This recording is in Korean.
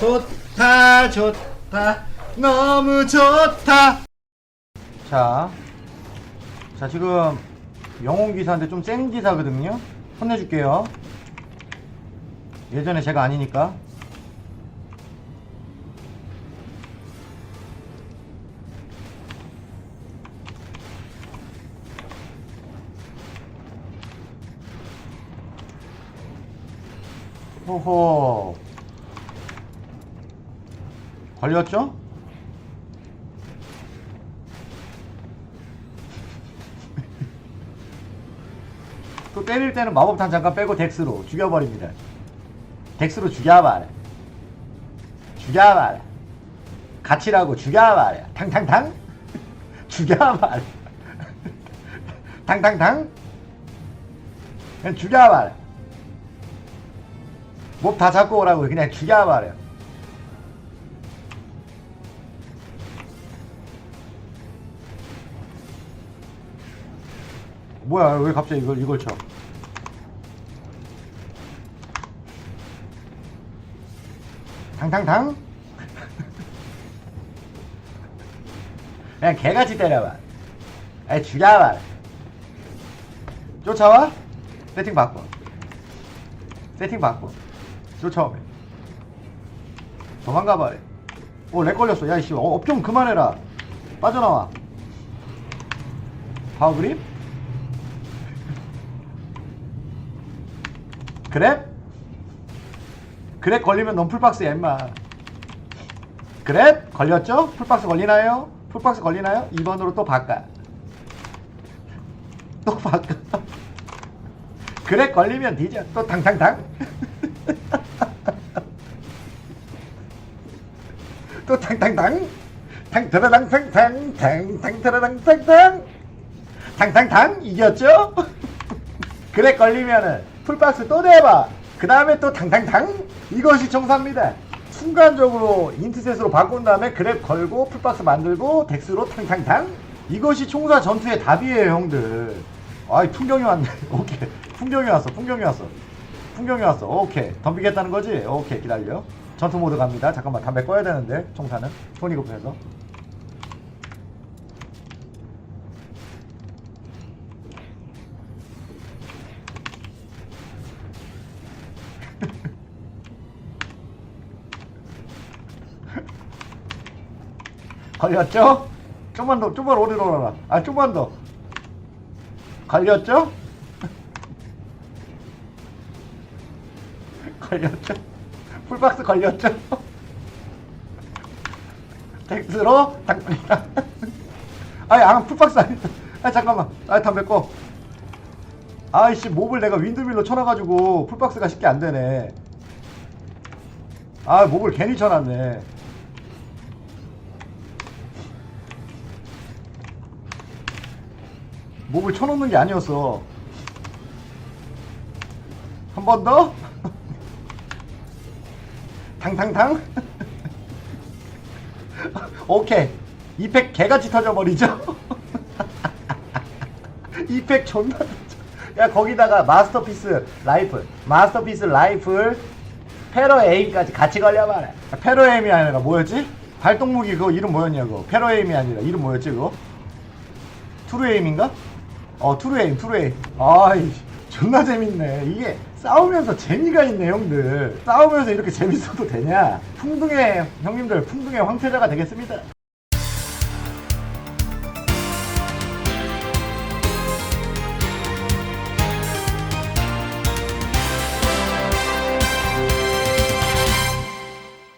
좋다 좋다. 너무 좋다. 자, 자 지금 영웅 기사인데 좀 센 기사거든요. 혼내줄게요. 예전에 제가 아니니까. 호호 걸렸죠? 또 때릴 때는 마법탄 잠깐 빼고 덱스로 죽여버립니다. 덱스로 죽여봐라. 죽여봐라. 같이라고 죽여봐라. 탕탕탕. 죽여봐라. 탕탕탕. 그냥 죽여봐라. 몹 다 잡고 오라고 그냥 죽여봐라. 뭐야 왜 갑자기 이걸 이걸 쳐? 탕탕탕? 그냥 개같이 때려봐. 아이 죽여봐. 쫓아와? 세팅 바꿔. 세팅 바꿔. 쫓아오면. 도망가 버려. 오, 렉 걸렸어. 야, 이씨. 어, 업좀 그만해라. 빠져나와. 파워 그립? 그래? 그래 걸리면 넌 풀박스야 임마 그래? 걸렸죠? 풀박스 걸리나요? 풀박스 걸리나요? 2번으로 또 바꿔 또 바꿔 그래 걸리면 뒤져 또 탕탕탕 또 탕탕탕 탕타라당 탕탕 탕탕타라당 탕탕 탕탕탕 이겼죠? 그래 걸리면은 풀박스 또 내봐. 그 다음에 또 탕탕탕 이것이 정사입니다. 순간적으로 인트셋으로 바꾼 다음에 그랩 걸고 풀박스 만들고 덱스로 탕탕탕 이것이 총사 전투의 답이에요 형들. 아이 풍경이 왔네. 오케이. 풍경이 왔어 풍경이 왔어. 풍경이 왔어. 오케이. 덤비겠다는 거지? 오케이 기다려. 전투 모드 갑니다. 잠깐만 담배 꺼야 되는데 총사는. 손이 급해서 걸렸죠? 좀만 더, 좀만 오래 놀아라. 아, 좀만 더. 걸렸죠? 걸렸죠? 풀박스 걸렸죠? 텍스로 당근이다. 아니, 아, 풀박스 아니다. 아, 잠깐만. 아, 담배 꺼. 아이씨, 몹을 내가 윈드밀로 쳐놔가지고 풀박스가 쉽게 안 되네. 아, 몹을 괜히 쳐놨네. 목을 쳐놓는 게 아니었어. 한 번 더? 탕탕탕? 오케이. 이팩 개같이 터져버리죠? 이팩 존나 야, 거기다가 마스터피스 라이플, 마스터피스 라이플, 페러 에임까지 같이 걸려봐라. 페러 에임이 아니라 뭐였지? 발동무기 그거 이름 뭐였냐고. 페러 에임이 아니라 이름 뭐였지 그거? 투르에임인가? 어 투르에임 투르에임 아이 존나 재밌네 이게 싸우면서 재미가 있네 형들 싸우면서 이렇게 재밌어도 되냐 풍등의 형님들 풍등의 황태자가 되겠습니다